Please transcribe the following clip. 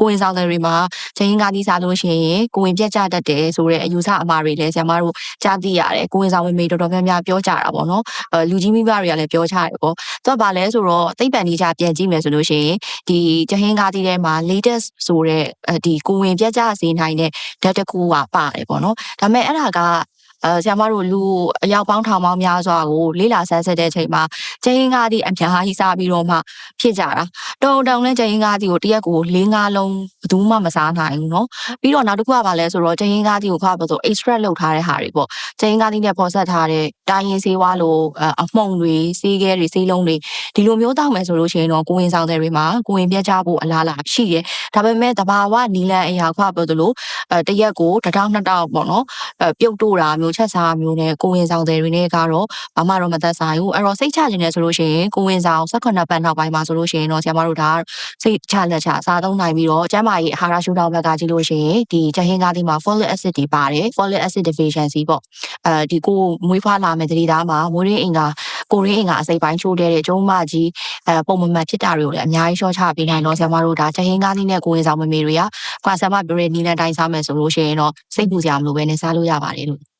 ကိုဝင်ဆောင်တွေမှာချင်းရင်းကားသီးစားလို့ရှိရင်ကိုဝင်ပြက်ကြတတ်တယ်ဆိုတဲ့အယူဆအမှားတွေလည်းဆရာမတို့ကြားသိရတယ်ကိုဝင်ဆောင်ဝင်မေတော်တော်များများပြောကြတာပေါ့နော်အဲလူကြီးမိဘတွေကလည်းပြောကြတယ်ပေါ့သူကဘာလဲဆိုတော့သိပ္ပံကြီးချပြန်ကြည့်မယ်ဆိုလို့ရှိရင်ဒီချဟင်းကားသီးထဲမှာ latest ဆိုတဲ့ဒီကိုဝင်ပြက်ကြစေနိုင်တဲ့ဓာတ်တစ်ခုကပါတယ်ပေါ့နော်ဒါပေမဲ့အဲ့ဒါက အဲဆရာမတို့လူအယောက်ပေါင်းထောင်ပေါင်းများစွာကိုလေးလာဆန်းစစ်တဲ့အချိန်မှာကျင်းကားဒီအများကြီးစားပြီးတော့မှဖြစ်ကြတာတုံတုံနဲ့ကျင်းကားဒီကိုတရက်ကို၄၅လုံးဘယ်သူမှမစားနိုင်ဘူးเนาะပြီးတော့နောက်တစ်ခုကဘာလဲဆိုတော့ကျင်းကားဒီကိုခါပါဆို extract လုပ်ထားတဲ့ဟာတွေပေါ့ကျင်းကားဒီနဲ့ပေါ်ဆက်ထားတဲ့ တိုင်းရင်ဆေးဝါးလိုအမှုံတွေဆေးခဲတွေဆေးလုံးတွေဒီလိုမျိုးတောက်မယ်ဆိုလို့ရှိရင်တော့ကိုဝင်ဆောင်တွေမှာကိုဝင်ပြတ်ကြဖို့အလားအလာရှိတယ်ဒါပေမဲ့တဘာဝနီလန်အရာခွာပြောသလိုအဲတရက်ကိုတစ်ထောင်နှစ်ထောင်ပေါ့နော်အဲပြုတ်တိုးတာမျိုးချက်စားမျိုးနဲ့ကိုဝင်ဆောင်တွေတွေနဲ့ကတော့ဘာမှတော့မသက်ဆိုင်ဘူးအဲ့တော့စိတ်ချခြင်းနဲ့ဆိုလို့ရှိရင်ကိုဝင်ဆောင်18ပတ်နောက်ပိုင်းမှာဆိုလို့ရှိရင်တော့ဆရာမတို့ဒါစိတ်ချလက်ချစားသုံးနိုင်ပြီးတော့ကျန်းမာရေးအာဟာရရှုထောင့်ဘက်ကကြည့်လို့ရှိရင်ဒီချက်ဟင်းကားဒီမှာ folic acid တွေပါတယ် folic acid deficiency ပေါ့အဲဒီကိုမွေးဖွားလာမယ်တတိသားမှာမွေးရင်းအင်္ဂါကိုရင်းအင်္ဂါအစိပ်ပိုင်းချိုးတဲ့ကျုံးမကြီးအဲပုံမှန်မှန်ဖြစ်တာတွေကိုလည်းအများကြီးရှော့ချပေးနိုင်တော့ဆရာမတို့ဒါချက်ဟင်းကားဒီနဲ့ကိုဝင်ဆောင်မမေတွေကကွာဆရာမပြောတဲ့နီလန်တိုင်းစားမယ်ဆိုလို့ရှိရင်တော့စိတ်ပူစရာမလိုပဲနဲ့စားလို့ရပါတယ်လို့